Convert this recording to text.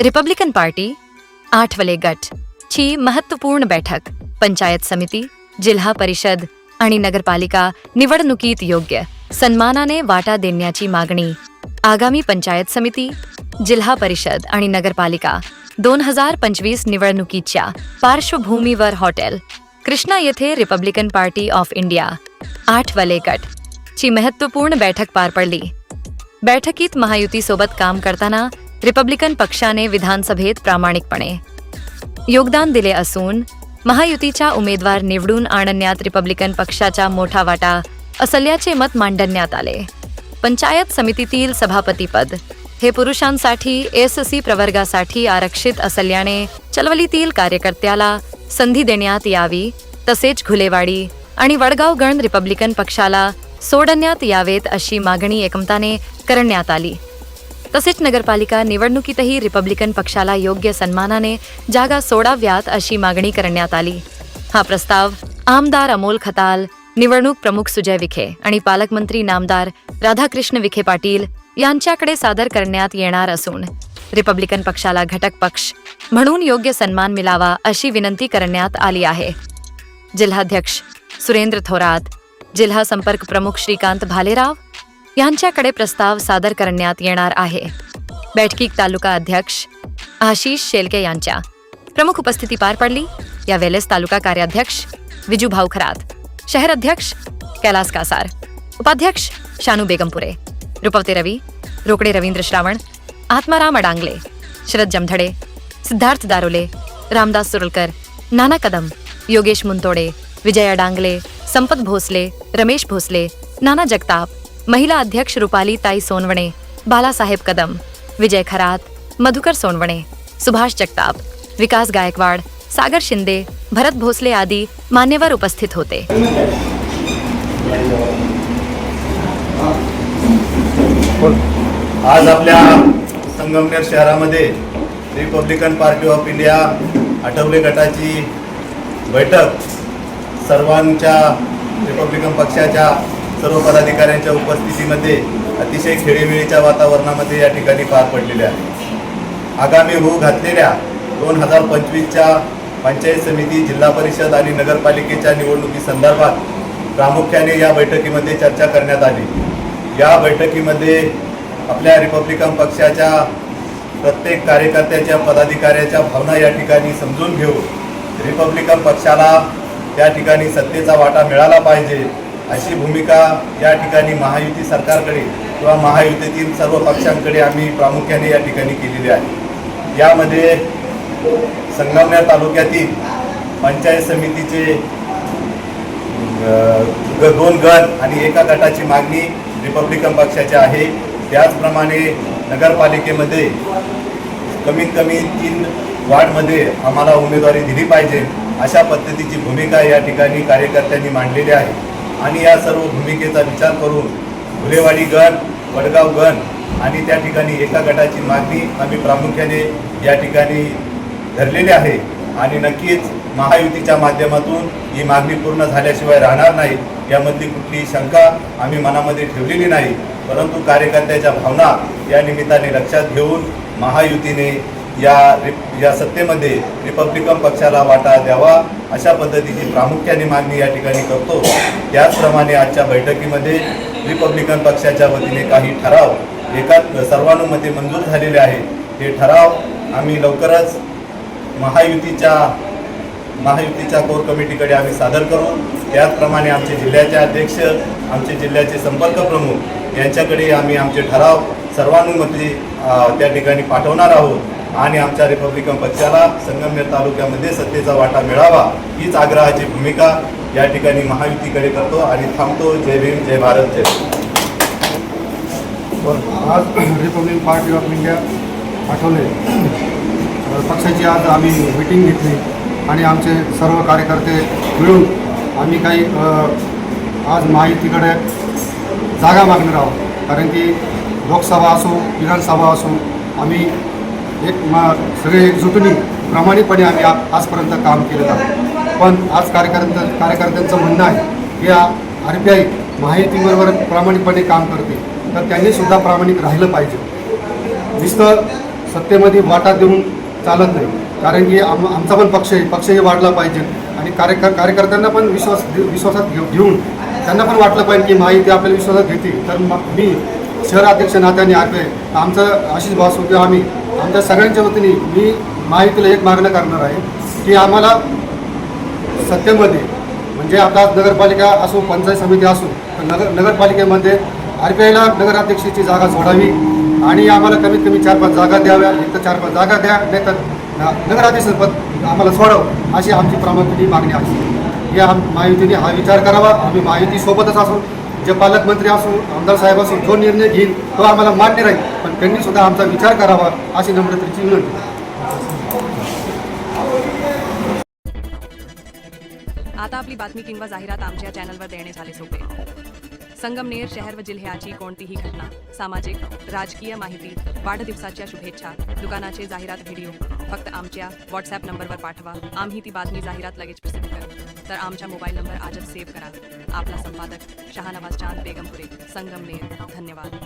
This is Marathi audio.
रिपब्लिकन पार्टी आठवले गट ची महत्त्वपूर्ण बैठक पंचायत समिती जिल्हा परिषद आणि नगरपालिका निवडणुकीत योग्य सन्मानाने वाटा देण्याची मागणी आगामी पंचायत समिती जिल्हा परिषद आणि नगरपालिका दोन हजार पंचवीस निवडणुकीच्या पार्श्वभूमीवर हॉटेल कृष्णा येथे रिपब्लिकन पार्टी ऑफ इंडिया आठ वले गट ची महत्त्वपूर्ण बैठक पार पडली. बैठकीत महायुतीसोबत काम करताना रिपब्लिकन पक्षाने विधानसभेत प्रामाणिकपणे योगदान दिले असून महायुतीच्या उमेदवार निवडून आणण्यात रिपब्लिकन पक्षाचा मोठा वाटा असल्याचे मत मांडण्यात आले. पंचायत समितीतील सभापतीपद हे पुरुषांसाठी एस सी प्रवर्गासाठी आरक्षित असल्याने चलवलीतील कार्यकर्त्याला संधी देण्यात यावी तसेच घुलेवाडी आणि वडगाव गण रिपब्लिकन पक्षाला सोडण्यात यावेत अशी मागणी एकमताने करण्यात आली. तसेच नगरपालिका निवडणुकीतही रिपब्लिकन पक्षाला योग्य सन्मानाने जागा सोडाव्यात अशी मागणी करण्यात आली. हा प्रस्ताव आमदार अमोल खताल निवडणूक प्रमुख सुजय विखे आणि पालकमंत्री नामदार राधाकृष्ण विखे पाटील यांच्याकडे सादर करण्यात येणार असून रिपब्लिकन पक्षाला घटक पक्ष म्हणून योग्य सन्मान मिळावा अशी विनंती करण्यात आली आहे. जिल्हाध्यक्ष सुरेंद्र थोरात जिल्हा संपर्क प्रमुख श्रीकांत भालेराव यांच्याकडे प्रस्ताव सादर करण्यात येणार आहे. बैठकीत तालुका अध्यक्ष आशिष शेलके यांच्या प्रमुख उपस्थिती पार पडली. या वेळेस तालुका कार्याध्यक्ष विजू भाऊ खरात शहर अध्यक्ष कैलास कासार उपाध्यक्ष शानू बेगमपुरे रुपवते रवी रोकडे रवींद्र श्रावण आत्माराम अडांगले शरद जमधडे सिद्धार्थ दारोले रामदास सुरलकर नाना कदम योगेश मुंतोडे विजय अडांगले संपत भोसले रमेश भोसले नाना जगताप महिला अध्यक्ष रुपाली ताई सोनवणे बालासाहेब कदम विजय खरात मधुकर सोनवणे सुभाष जगताप विकास गायकवाड सागर शिंदे भरत भोसले आदी मान्यवर उपस्थित होते. आज आपल्या संगमनेर शहरामध्ये Republican Party of India Athawale गटाची बैठक सर्वांच्या रिपब्लिकन पक्षाच्या सर्व पदाधिकाऱ्यांच्या उपस्थितीमध्ये अतिशय खेळीमेळीच्या वातावरणामध्ये या ठिकाणी पार पडलेल्या आहे आगामी होऊ घातलेल्या दोन हजार पंचवीसच्या पंचायत समिती जिल्हा परिषद आणि नगरपालिकेच्या निवडणुकीसंदर्भात प्रामुख्याने या बैठकीमध्ये चर्चा करण्यात आली. या बैठकीमध्ये आपल्या रिपब्लिकन पक्षाच्या प्रत्येक कार्यकर्त्याच्या पदाधिकाऱ्याच्या भावना या ठिकाणी समजून घेऊन रिपब्लिकन पक्षाला त्या ठिकाणी सत्तेचा वाटा मिळाला पाहिजे. अशी भूमिका या ठिकाणी महायुती सरकारकडे किंवा महायुतीतील सर्व पक्षांकडे आम्ही प्रामुख्याने या ठिकाणी केलेली आहे. यामध्ये संगमनेर तालुक्यातील पंचायत समितीचे ग- दोन गण आणि एका गटाची मागणी रिपब्लिकन पक्षाची आहे. त्याचप्रमाणे नगरपालिकेमध्ये कमीत कमी तीन वार्डमध्ये आम्हाला उमेदवारी दिली पाहिजे अशा पद्धतीची भूमिका या ठिकाणी कार्यकर्त्यांनी मांडलेली आहे. आणि या सर्व भूमिकेचा विचार करून भुलेवाडी गण वडगाव गण आणि त्या ठिकाणी एका गटाची मागणी आम्ही प्रामुख्याने या ठिकाणी धरलेली आहे. आणि नक्कीच महायुतीच्या माध्यमातून ही मागणी पूर्ण झाल्याशिवाय राहणार नाही यामधली कुठलीही शंका आम्ही मनामध्ये ठेवलेली नाही. परंतु कार्यकर्त्याच्या भावना या निमित्ताने लक्षात घेऊन महायुतीने या रिप या सत्तेमध्ये रिपब्लिकन पक्षाला वाटा द्यावा अशा पद्धतीची प्रामुख्याने मागणी या ठिकाणी करतो. त्याचप्रमाणे आजच्या बैठकीमध्ये रिपब्लिकन पक्षाच्या वतीने काही ठराव एका सर्वानुमते मंजूर झालेले आहे हे ठराव आम्ही लवकरच महायुतीच्या महायुतीच्या कोर कमिटीकडे आम्ही सादर करू. त्याचप्रमाणे आमचे जिल्ह्याचे अध्यक्ष आमचे जिल्ह्याचे संपर्क प्रमुख यांच्याकडे आम्ही आमचे ठराव सर्वानुमते त्या ठिकाणी पाठवणार आहोत. आणि आमच्या रिपब्लिकन पक्षाला संगमनेर तालुक्यामध्ये सत्तेचा वाटा मिळावा हीच आग्रहाची भूमिका या ठिकाणी महायुतीकडे करतो आणि थांबतो. जय भीम जय भारत जय आज Republic Party of India Athawale पक्षाची आज आम्ही मिटिंग घेतली आणि आमचे सर्व कार्यकर्ते मिळून आम्ही काही आज महायुतीकडे जागा मागणार आहोत. कारण की लोकसभा असो विधानसभा असो आम्ही एक मा सगळे एकजुटीने प्रामाणिकपणे आम्ही आ आजपर्यंत काम केलेलं आहे. पण आज कार्यकर्त्या कार्यकर्त्यांचं म्हणणं आहे की आर पी आय माहितीबरोबर प्रामाणिकपणे काम करते तर त्यांनी सुद्धा प्रामाणिक राहिलं पाहिजे. नुसतं सत्तेमध्ये वाटा देऊन चालत नाही कारण की आम आमचा पण पक्ष आहे पक्षही वाढला पाहिजे. आणि कार्यकर कार्यकर्त्यांना पण विश्वास विश्वासात घेऊ घेऊन त्यांना पण वाटलं पाहिजे की माहिती आपल्याला विश्वासात घेते तर मग मी शहराध्यक्ष नात्याने आखले आमचं आशिष भाऊ किंवा आम्ही आमच्या सगळ्यांच्या वतीने मी माहितीला एक मागणं करणार आहे की आम्हाला सत्तेमध्ये म्हणजे आता नगरपालिका असो पंचायत समिती असो तर नगर नगरपालिकेमध्ये आर पी आयला नगराध्यक्षाची जागा सोडावी आणि आम्हाला कमीत कमी चार पाच जागा द्याव्या. एक तर चार पाच जागा द्या नाही तर नगराध्यक्ष पद आम्हाला सोडावं अशी आमची प्रामुख्याने मागणी आहे. या महायुतीने हा विचार करावा. आम्ही माहितीसोबतच असून असू. जे पालकमंत्री असो आमदार साहेब असो जो निर्णय घेईल तो आम्हाला मान्य राहील. पण त्यांनी सुद्धा आमचा विचार करावा अशी नम्रतेची विनंती. आता आपली बातमी किंवा जाहिरात आमच्या चॅनलवर देणे झाले सोपे. संगमनेर शहर व जिल्ह्याची कोणतीही घटना सामाजिक राजकीय माहिती वाढदिवसाच्या शुभेच्छा दुकानाचे जाहिरात व्हिडिओ फक्त आमच्या व्हॉट्सॲप नंबरवर पाठवा. आम्ही ती बातमी जाहिरात लगेच प्रसिद्ध करू. तर आमचा मोबाईल नंबर आजच सेव्ह करा. आपला संपादक शहानवाज चांद बेगमपुरे संगमनेर. धन्यवाद.